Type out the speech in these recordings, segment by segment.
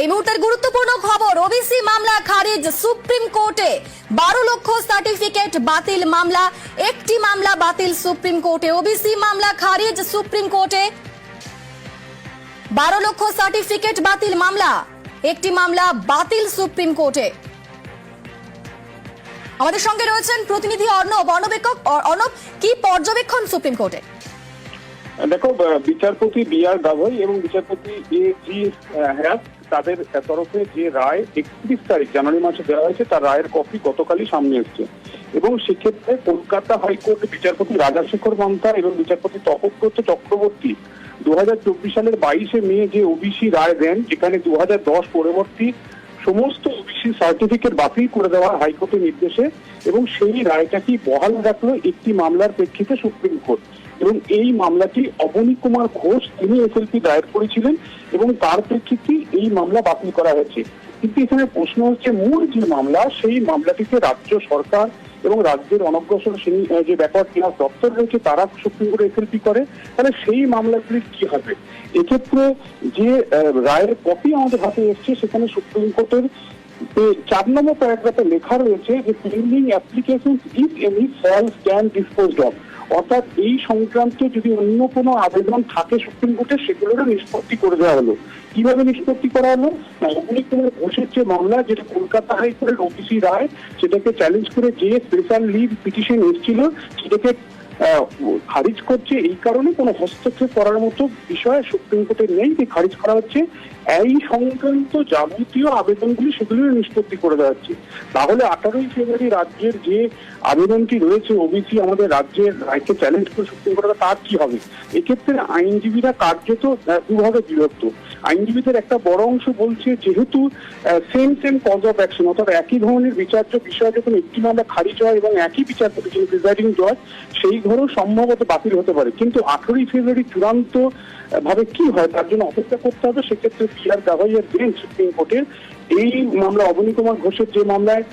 এই মুহূর্তের গুরুত্বপূর্ণ খবর ওবিসি মামলা খারিজ, সুপ্রিম কোর্টে বারো লক্ষ সার্টিফিকেট বাতিল মামলা, একটি মামলা বাতিল সুপ্রিম কোর্টে। ওবিসি মামলা খারিজ, সুপ্রিম কোর্টে বারো লক্ষ সার্টিফিকেট বাতিল মামলা, একটি মামলা বাতিল সুপ্রিম কোর্টে। আমাদের সঙ্গে রয়েছেন প্রতিনিধি অর্ণব। অর্ণবেক্ষক অর্ণব, কি পর্যবেক্ষণ সুপ্রিম কোর্টে? দেখো বিচারপতি বি আর গাভাই এবং বিচারপতি এ জি হ্যাস তাদের তরফে যে রায় একত্রিশ তারিখ, জানুয়ারি মাসে দেওয়া হয়েছে, তার রায়ের কপি গতকালই সামনে এসছে। এবং সেক্ষেত্রে কলকাতা হাইকোর্টের বিচারপতি রাজাশেখর মান্তা এবং বিচারপতি তপব্রত চক্রবর্তী দু হাজার চব্বিশ সালের বাইশে মে যে ওবিসি রায় দেন, যেখানে দু হাজার দশ পরবর্তী সমস্ত ওবিসি সার্টিফিকেট বাতিল করে দেওয়া হাইকোর্টের নির্দেশে এবং সেই রায়টাকেই বহাল রাখল একটি মামলার প্রেক্ষিতে সুপ্রিম কোর্ট। এবং এই মামলাটি অবনী কুমার ঘোষ, তিনি এসএলপি দায়ের করেছিলেন এবং তার প্রেক্ষিতে এই মামলা বাতিল করা হয়েছে। কিন্তু এখানে প্রশ্ন হচ্ছে, মূল যে মামলা, সেই মামলাটিতে রাজ্য সরকার এবং রাজ্যের অনগ্রসর যে ব্যাপার ক্লাস দপ্তর রয়েছে, তারা সুপ্রিম কোর্টে এসএলপি করে। তাহলে সেই মামলাগুলির কি হবে? এক্ষেত্রে যে রায়ের কপি আমাদের হাতে এসছে, সেখানে সুপ্রিম কোর্টের চার নম্বর প্যারাগ্রাফে লেখা রয়েছে যে pending application if any fall can dispose of অর্থাৎ এই সংক্রান্ত যদি অন্য কোনো আবেদন থাকে সুপ্রিম কোর্টে, সেগুলোরও নিষ্পত্তি করে দেওয়া হলো। কীভাবে নিষ্পত্তি করা হলো? না অগ্নি কুমার ঘোষের যে মামলা, যেটা কলকাতা হাইকোর্টের ওবিসি রায়, সেটাকে চ্যালেঞ্জ করে যে স্পেশাল লিভ পিটিশন এসেছিল, সেটাকে খারিজ করছে এই কারণে কোনো হস্তক্ষেপ করার মতো বিষয় সুপ্রিম কোর্টে নেই যে খারিজ করা হচ্ছে। এই সংক্রান্ত যাবতীয় আবেদনগুলি সেগুলি নিষ্পত্তি করে দেওয়া হচ্ছে। তাহলে আঠারোই ফেব্রুয়ারি রাজ্যের যে আবেদনটি রয়েছে ওবিসি আমাদের রাজ্যের রায়কে চ্যালেঞ্জ করে সুপ্রিম কোর্টে তার কি হবে? এক্ষেত্রে আইনজীবীরা কার্যত দুভাবে বিভক্ত। আইনজীবীদের একটা বড় অংশ বলছে, যেহেতু same same cause of action অর্থাৎ একই ধরনের বিচার্য বিষয় যখন একটি মামলা খারিজ হয় এবং একই বিচারপতি যিনি প্রিজাইডিং জজ সেই ঘরেও সম্ভবত বাতিল হতে পারে। কিন্তু আঠারোই ফেব্রুয়ারি চূড়ান্ত ভাবে কি হয়, তার জন্য অপেক্ষা করতে হবে। সেক্ষেত্রে আর গাভাইয়ের বেঞ্চ সুপ্রিম কোর্টের এই মামলা অবনী কুমার ঘোষের যে মামলায়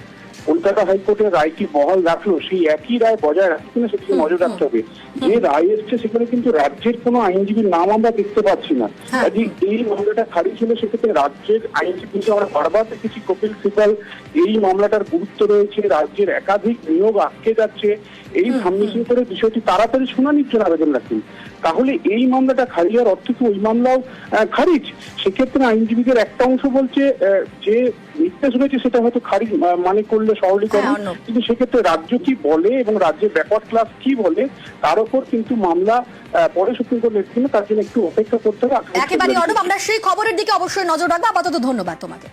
কলকাতা হাইকোর্টের রায়টি বহাল রাখল সেই একই রায় বজায় রাখছে কিনা সেদিকে নজর রাখতে হবে। যে রায় এসছে সেখানে কিন্তু রাজ্যের কোনো আইনজীবীর নাম আমরা দেখতে পাচ্ছি না। হ্যাঁ। কাজে এই মামলাটা খারিজ হলে সেক্ষেত্রে রাজ্যের আইনজীবী আমরা বারবার দেখেছি কপিল সিবাল এই মামলাটার গুরুত্ব রয়েছে। রাজ্যের একাধিক নিয়োগ আটকে যাচ্ছে। এই সাবমিশন করে বিষয়টি তাড়াতাড়ি শুনানির জন্য আবেদন রাখেন। তাহলে এই মামলাটা খারিজ হওয়ার অর্থ কি? ওই মামলাও খারিজ? সেক্ষেত্রে আইনজীবীদের একটা অংশ বলছে যে নির্দেশ রয়েছে সেটা হয়তো খারিজ মানে করলে সরলীকরণ। হ্যাঁ, কিন্তু সেক্ষেত্রে রাজ্য কি বলে এবং রাজ্যের ব্যাপার ক্লাস কি বলে তার উপর কিন্তু মামলা পরে সুপ্রিম কোর্ট নিচ্ছে তার জন্য একটু অপেক্ষা করতে হবে। একেবারে। অর্ণব আমরা সেই খবরের দিকে অবশ্যই নজর রাখব। আপাতত ধন্যবাদ তোমাকে।